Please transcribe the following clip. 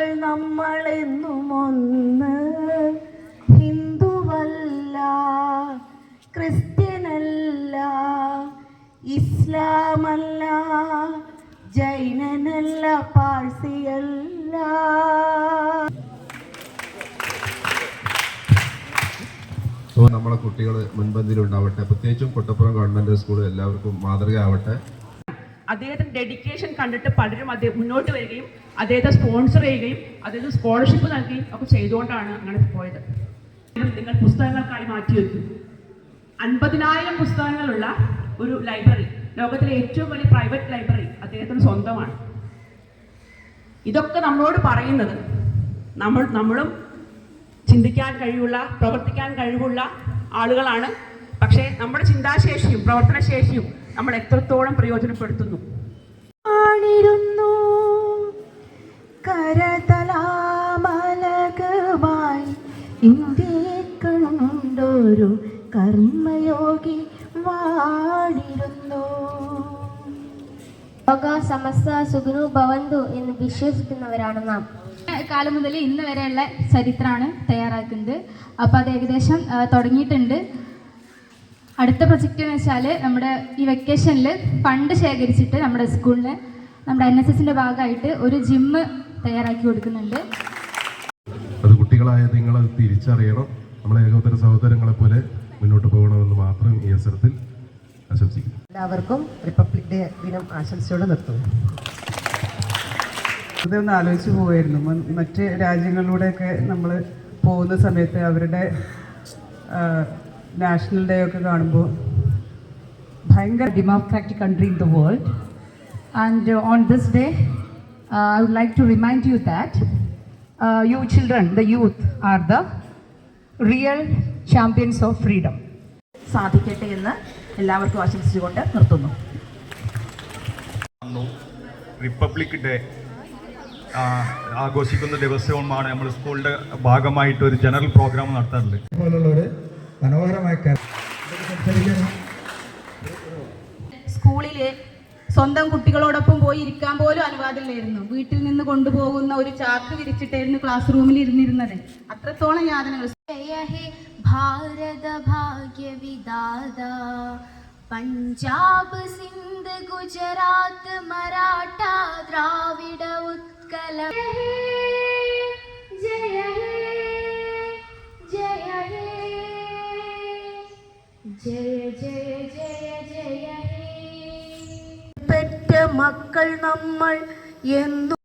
മക്കൾ നമ്മളെന്നും ഒന്ന് ഹിന്ദുവല്ല ക്രിസ്ത്യനല്ല ഇസ്ലാമല്ല ജൈനനല്ല പാഴ്സിയല്ല. നമ്മളെ കുട്ടികൾ മുൻപന്തിയിലുണ്ടാവട്ടെ. പ്രത്യേകിച്ചും കൊട്ടപ്പുറം ഗവൺമെന്റ് സ്കൂൾ എല്ലാവർക്കും മാതൃകയാവട്ടെ. അദ്ദേഹത്തിന്റെ ഡെഡിക്കേഷൻ കണ്ടിട്ട് പലരും അദ്ദേഹം മുന്നോട്ട് വരികയും അദ്ദേഹത്തെ സ്പോൺസർ ചെയ്യുകയും അദ്ദേഹത്തിന് സ്കോളർഷിപ്പ് നൽകുകയും ഒക്കെ ചെയ്തുകൊണ്ടാണ് അങ്ങനെ പോയത്. നിങ്ങൾ പുസ്തകങ്ങൾക്കായി മാറ്റി മാറ്റിവെക്കും അൻപതിനായിരം പുസ്തകങ്ങളുള്ള ഒരു ലൈബ്രറി ലോകത്തിലെ ഏറ്റവും വലിയ പ്രൈവറ്റ് ലൈബ്രറി അദ്ദേഹത്തിന് സ്വന്തമാണ്. ഇതൊക്കെ നമ്മളോട് പറയുന്നത് നമ്മൾ നമ്മളും ചിന്തിക്കാൻ കഴിവുള്ള പ്രവർത്തിക്കാൻ കഴിവുള്ള ആളുകളാണ്. പക്ഷേ നമ്മുടെ ചിന്താശേഷിയും പ്രവർത്തനശേഷിയും നമ്മൾ എത്രത്തോളം പ്രയോജനപ്പെടുത്തുന്നു? ഇന്ത്യയെ കണ്ടൊരു കർമ്മയോഗി വാടിരുന്നു. ലോക സമസ്ത സുഖനു ഭവന്തു എന്ന് വിശ്വസിക്കുന്നവരാണ് നാം. കാലം മുതൽ ഇന്ന് വരെയുള്ള ചരിത്രമാണ് തയ്യാറാക്കുന്നത്. അപ്പോൾ അത് ഏകദേശം തുടങ്ങിയിട്ടുണ്ട്. അടുത്ത പ്രൊജക്റ്റ് എന്ന് വെച്ചാൽ നമ്മുടെ ഈ വെക്കേഷനിൽ ഫണ്ട് ശേഖരിച്ചിട്ട് നമ്മുടെ സ്കൂളിന് നമ്മുടെ എൻ എസ് എസിന്റെ ഭാഗമായിട്ട് ഒരു ജിമ്മ് തയ്യാറാക്കി കൊടുക്കുന്നുണ്ട്. കുട്ടികളായ നിങ്ങൾ തിരിച്ചറിയണം. നമ്മളെ ഏകോത്തര സഹോദരങ്ങളെ പോലെ മുന്നോട്ട് പോകണമെന്ന് മാത്രം ഈ അവസരത്തിൽ ആശംസിക്കുന്നു. എല്ലാവർക്കും റിപ്പബ്ലിക് ഡേ ദിനം ആശംസയോടെ നിർത്തുന്നു. ഇതൊന്ന് ആലോചിച്ച് പോവായിരുന്നു. മറ്റ് രാജ്യങ്ങളിലൂടെയൊക്കെ നമ്മൾ പോകുന്ന സമയത്ത് അവരുടെ നാഷണൽ ഡേ ഒക്കെ കാണുമ്പോൾ ഭയങ്കര democratic country in the world and on this day I would like to remind you remind you the youth children, the youth, are the real champions of freedom. സാധിക്കട്ടെ എന്ന് എല്ലാവർക്കും ആശംസിച്ചുകൊണ്ട് നിർത്തുന്നു. റിപ്പബ്ലിക് ഡേ ആഘോഷിക്കുന്ന ദിവസവുമാണ് നമ്മൾ സ്കൂളിന്റെ ഭാഗമായിട്ട് ഒരു ജനറൽ പ്രോഗ്രാം നടത്താറുള്ളത് മനോഹരമായ സ്കൂളിലെ സ്വന്തം കുട്ടികളോടൊപ്പം പോയി ഇരിക്കാൻ പോലും അനുവാദമില്ലായിരുന്നു വീട്ടിൽ നിന്ന് കൊണ്ടുപോകുന്ന ഒരു ചാക്ക് വിരിച്ചിട്ടായിരുന്നു ക്ലാസ് റൂമിൽ ഇരുന്നിരുന്നത്. അത്രത്തോളം യാതനകൾ. ഭാരത ഭാഗ്യ വിദാത പഞ്ചാബ് സിന്ധ് ഗുജറാത്ത് മറാഠ ദ്രാവിഡ ഉത്കല. ജയ ജയ ജയ ജയ ജയ. മക്കൾ നമ്മൾ എന്നു